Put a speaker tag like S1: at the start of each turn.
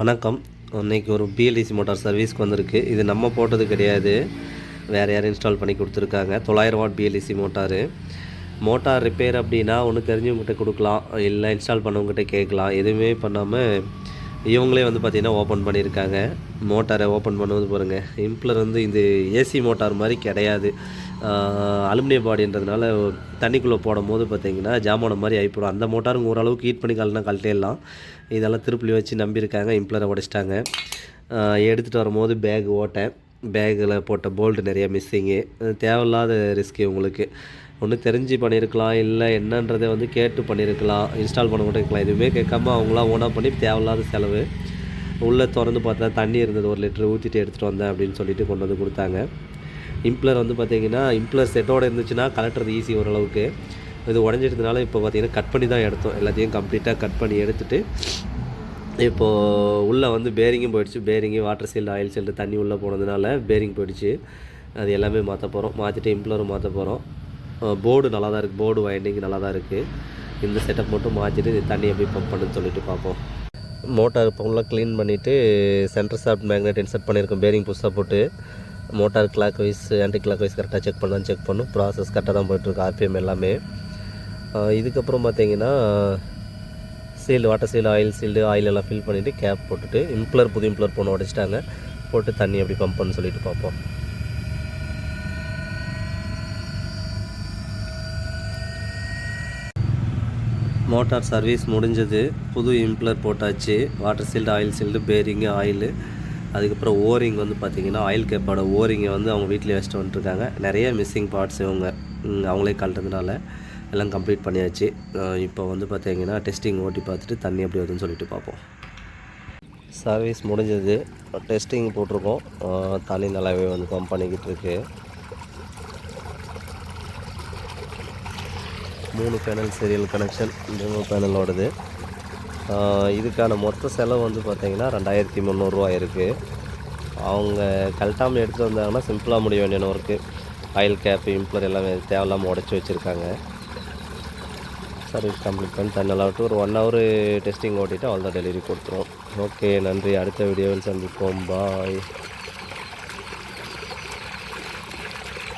S1: வணக்கம். இன்றைக்கி ஒரு பிஎல்டிசி மோட்டார் சர்வீஸ்க்கு வந்திருக்கு. இது நம்ம போட்டது கிடையாது. வேறு யாரும் இன்ஸ்டால் பண்ணி கொடுத்துருக்காங்க. தொள்ளாயிரம் watt BLDC motor motor repair அப்படின்னா ஒன்று தெரிஞ்சவங்ககிட்ட கொடுக்கலாம். இல்லை இன்ஸ்டால் பண்ணவங்ககிட்ட கேட்கலாம். எதுவுமே பண்ணாமல் இவங்களே வந்து பார்த்திங்கன்னா ஓப்பன் பண்ணியிருக்காங்க. மோட்டாரை ஓப்பன் பண்ணுவது பாருங்கள் இம்ப்ளர் வந்து இது ஏசி மோட்டார் மாதிரி கிடையாது. அலுமினியம் பாடின்றதுனால தண்ணிக்குள்ளே போடும் போது பார்த்தீங்கன்னா ஜாமானம் மாதிரி ஆகிப்படும் அந்த மோட்டாருங்க ஓரளவுக்கு ஹீட் பண்ணி கலனா கழட்டிடலாம். இதெல்லாம் திருப்பி வச்சு நம்பியிருக்காங்க இம்ப்ளரை உடைச்சிட்டாங்க. எடுத்துகிட்டு வரும்போது பேக் ஓட்டேன். பேக்கில் போட்ட போல்டு நிறைய மிஸ்ஸிங்கு தேவையில்லாத ரிஸ்க்கு உங்களுக்கு ஒன்று தெரிஞ்சு பண்ணியிருக்கலாம் இல்லை என்னன்றதை வந்து கேட்டு பண்ணியிருக்கலாம் இன்ஸ்டால் பண்ண கூட இருக்கலாம். எதுவுமே கேட்காம அவங்களாம் ஓனாக பண்ணி தேவையில்லாத செலவு. உள்ளே திறந்து பார்த்தா தண்ணி இருந்தது ஒரு லிட்டர் ஊற்றிட்டு எடுத்துகிட்டு வந்தேன் அப்படின்னு சொல்லிட்டு கொண்டு வந்து கொடுத்தாங்க. இம்ப்ளர் வந்து பார்த்தீங்கன்னா இம்ப்ளர் செட்டோட இருந்துச்சுன்னா கலட்டுறது ஈஸி ஓரளவுக்கு. இது உடஞ்சிட்டதுனால இப்போ பார்த்தீங்கன்னா கட் பண்ணி தான் எடுத்தோம். எல்லாத்தையும் கம்ப்ளீட்டாக கட் பண்ணி எடுத்துட்டு இப்போது உள்ளே வந்து பேரிங்கும் போயிடுச்சு. Bearing water sealed oil sealed தண்ணி உள்ளே போனதுனால பேரிங் போயிடுச்சு. அது எல்லாமே மாற்ற போகிறோம் மாற்றிட்டு இம்ப்ளரும் மாற்ற போகிறோம் போர்டு நல்லா தான் இருக்குது போர்டு வைண்டிங் நல்லா தான் இருக்குது இந்த செட்டப் மட்டும் மாற்றிட்டு இது தண்ணி எப்படி பம்ப் பண்ணுன்னு சொல்லிட்டு பார்ப்போம் மோட்டார் ஃபுல்லாக க்ளீன் பண்ணிவிட்டு சென்டர் சாஃப்ட் மேக்னெட் இன்சர்ட் பண்ணியிருக்கோம் பேரிங் புதுசாக போட்டு motor clockwise anti clock wise கரெக்டாக செக் பண்ணலாம் செக் பண்ணும். ப்ராசஸ் கரெக்டாக தான் போயிட்டுருக்கு ஆர்பிஎம் எல்லாமே. இதுக்கப்புறம் பார்த்தீங்கன்னா sealed water sealed oil sealed oil எல்லாம் ஃபில் பண்ணிவிட்டு கேப் போட்டுட்டு இம்ப்ளர் புது இம்ப்ளர் போன உடச்சிட்டாங்க. போட்டு தண்ணி எப்படி பம்ப் பண்ணு சொல்லிட்டு பார்ப்போம் மோட்டார் சர்வீஸ் முடிஞ்சது புது இம்ப்ளர் போட்டாச்சு water sealed oil sealed bearing oil அதுக்கப்புறம் ஓரிங் வந்து பார்த்திங்கன்னா ஆயில் கேப்போட ஓரிங்கை வந்து அவங்க வீட்டில் வச்சுட்டு வந்துட்டுருக்காங்க. நிறைய மிஸ்ஸிங் பார்ட்ஸ் இவங்க அவங்களே கழட்டதுனால எல்லாம் கம்ப்ளீட் பண்ணியாச்சு. இப்போ வந்து பார்த்திங்கன்னா டெஸ்டிங் ஓட்டி பார்த்துட்டு தண்ணி எப்படி வருதுன்னு சொல்லிட்டு பார்ப்போம். சர்வீஸ் முடிஞ்சது. டெஸ்டிங் போட்டிருக்கோம். தண்ணி நல்லாவே வந்து பம்ப் பண்ணிக்கிட்டு இருக்குது மூணு பேனல் சீரியல் கனெக்ஷன் மூணு பேனலோடது இதுக்கான மொத்த செலவு வந்து பார்த்திங்கன்னா ரெண்டாயிரத்தி முந்நூறுரூவா இருக்குது அவங்க கழட்டாமல் எடுத்துகிட்டு வந்தாங்கன்னா சிம்பிளாக முடிய வேண்டிய ஒர்க்கு ஆயில் கேப்பு இம்ப்ளர் எல்லாமே தேவையில்லாமல் உடச்சி வச்சுருக்காங்க. சர்வீஸ் கம்ப்ளீட் பண்ணி தன்னலாவிட்டு ஒரு ஒன் ஹவர் டெஸ்டிங் ஓட்டிட்டு அவ்வளோதான் டெலிவரி கொடுத்துருவோம். ஓகே நன்றி. அடுத்த வீடியோவில் சந்திப்போம். பாய்